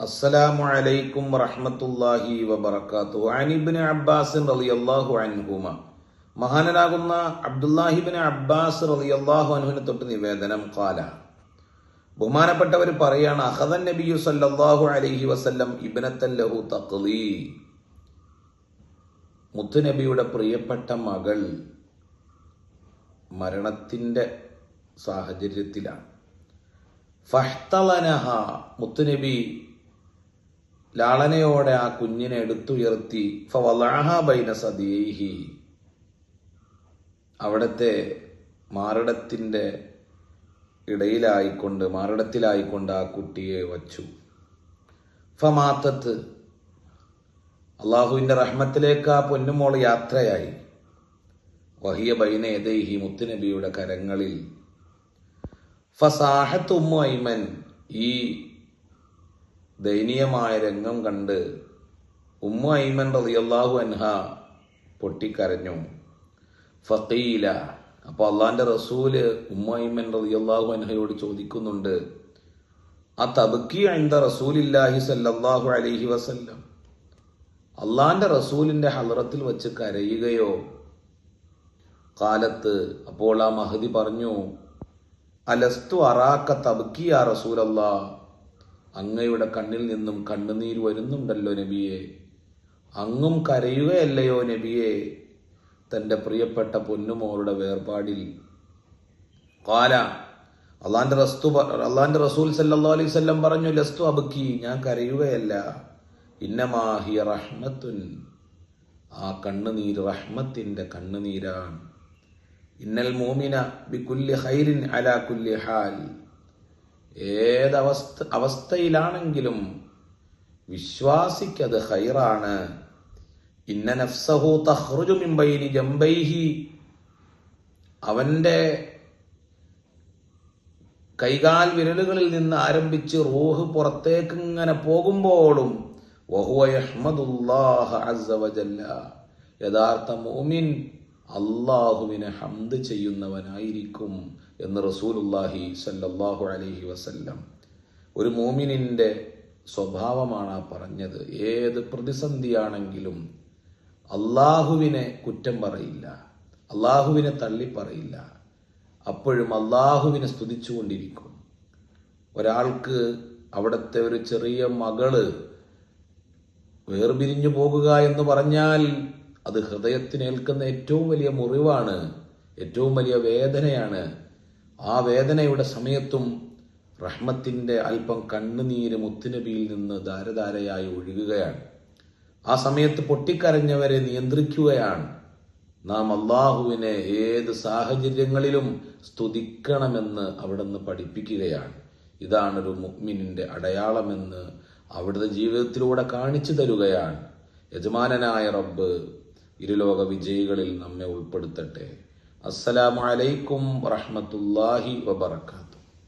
السلام عليكم ورحمة الله وبركاته عن ابن عباس رضي الله عنهما മഹാനരാകുന്ന അബ്ദുല്ലാഹിബിൻ Abbas റളിയല്ലാഹു അൻഹുവിനെ തൊട്ട് നിവേദനം കാല ബഹുമാനപ്പെട്ടവർ പറയാണ് അഹദൻ നബിയു സല്ലല്ലാഹു അലൈഹി വസല്ലം ഇബ്നത്തല്ലഹു തഖ്ലി മുത്തുനബിയുടെ പ്രിയപ്പെട്ട മകൾ മരണത്തിന്റെ സാഹചര്യത്തിലാണ് ഫഹ്തളനഹ മുത്തുനബി ലാളനയോടെ ആ കുഞ്ഞിനെ എടുത്തുയർത്തി ബൈന സദിയൈഹി അവിടത്തെ മാറിടത്തിന്റെ ഇടയിലായിക്കൊണ്ട് മാറിടത്തിലായിക്കൊണ്ട് ആ കുട്ടിയെ വച്ചു. ഫമാത്തത്ത് അള്ളാഹുവിന്റെ റഹ്മത്തിലേക്ക് ആ പൊന്നുമോൾ യാത്രയായി. വഹിയ ബൈന എതൈഹി മുത്തുനബിയുടെ കരങ്ങളിൽ ഫസാഹത്ത് ഉമ്മു ഐമൻ. ഈ ദയനീയമായ രംഗം കണ്ട് ഉമ്മ ഐമൻ റളിയല്ലാഹു അൻഹ പൊട്ടിക്കരഞ്ഞു. ഫീല അപ്പൊ അള്ളാന്റെ റസൂൽ ഉമ്മ ഐമൻ റളിയല്ലാഹു അൻഹയോട് ചോദിക്കുന്നുണ്ട് ആ തബക്കി അൻത റസൂലില്ലാഹി സല്ലാഹു അലൈഹി വസല്ലം അള്ളാന്റെ റസൂലിന്റെ ഹലറത്തിൽ വെച്ച് കരയുകയോ? കാലത്ത് അപ്പോൾ ആ മഹദി പറഞ്ഞു അലസ്തു അറാക്ക തബക്കിയ റസൂലല്ല? അങ്ങയുടെ കണ്ണിൽ നിന്നും കണ്ണുനീർ വരുന്നുണ്ടല്ലോ നബിയെ. അങ്ങും കരയുകയല്ലയോ നബിയെ. തന്റെ പ്രിയപ്പെട്ട പൊന്നുമോളുടെ വേർപാടിൽ. കാല അള്ളാന്റെ റസ്തു അള്ളാന്റെ റസൂൽ സല്ലാ അലൈഹി സ്വല്ലം പറഞ്ഞു ലസ്തു അബുക്കി ഞാൻ കരയുകയല്ല. ഇന്നമാഹിയ റഹ്മത്തുൻ. ആ കണ്ണുനീർ റഹ്മത്തിന്റെ കണ്ണുനീരാണ്. ഇന്നൽ മോമിന ബിക്കുല്ലി ഹൈരിൻ അലാ കുല്ലി ഹാൽ. ഏതവസ്ഥ അവസ്ഥയിലാണെങ്കിലും വിശ്വാസിക്കത് ഹൈറാണ് ഇന്ന നഫ്സഹു തഹ്റുജു മിൻ ബൈനി ജംബൈഹി. അവന്റെ കൈകാൽ വിരലുകളിൽ നിന്ന് ആരംഭിച്ച് റൂഹ് പുറത്തേക്ക് ഇങ്ങനെ പോകുമ്പോഴും വഹുവ യഹ്മദുല്ലാഹ അസ്സ വജല്ല. യഥാർത്ഥ മോമിൻ അള്ളാഹുവിനെ ഹംദ് ചെയ്യുന്നവനായിരിക്കും എന്ന് റസൂലുല്ലാഹി സല്ലാഹു അലഹി വസല്ലം. ഒരു മോമിനിന്റെ സ്വഭാവമാണ് ആ പറഞ്ഞത്. ഏത് പ്രതിസന്ധിയാണെങ്കിലും അള്ളാഹുവിനെ കുറ്റം പറയില്ല. അള്ളാഹുവിനെ തള്ളി പറയില്ല. അപ്പോഴും അള്ളാഹുവിനെ സ്തുതിച്ചുകൊണ്ടിരിക്കും. ഒരാൾക്ക് അവിടുത്തെ ഒരു ചെറിയ മകൾ വേർപിരിഞ്ഞു പോകുക എന്ന് പറഞ്ഞാൽ അത് ഹൃദയത്തിനേൽക്കുന്ന ഏറ്റവും വലിയ മുറിവാണ് ഏറ്റവും വലിയ വേദനയാണ്. ആ വേദനയുടെ സമയത്തും റഹ്മത്തിന്റെ അല്പം കണ്ണുനീര് മുത്തുനബിയിൽ നിന്ന് ധാരധാരയായി ഒഴുകുകയാണ്. ആ സമയത്ത് പൊട്ടിക്കരഞ്ഞവരെ നിയന്ത്രിക്കുകയാണ്. നാം അള്ളാഹുവിനെ ഏത് സാഹചര്യങ്ങളിലും സ്തുതിക്കണമെന്ന് അവിടുന്ന് പഠിപ്പിക്കുകയാണ്. ഇതാണ് ഒരു മുഗ്മിനിന്റെ അടയാളമെന്ന് അവിടുത്തെ ജീവിതത്തിലൂടെ കാണിച്ചു തരുകയാണ്. യജമാനനായ റബ്ബ് ഇരുലോക വിജയികളിൽ നമ്മെ ഉൾപ്പെടുത്തട്ടെ. അസ്സലാമലൈക്കും വറഹമത്തല്ലാഹി വബർക്കാത്തു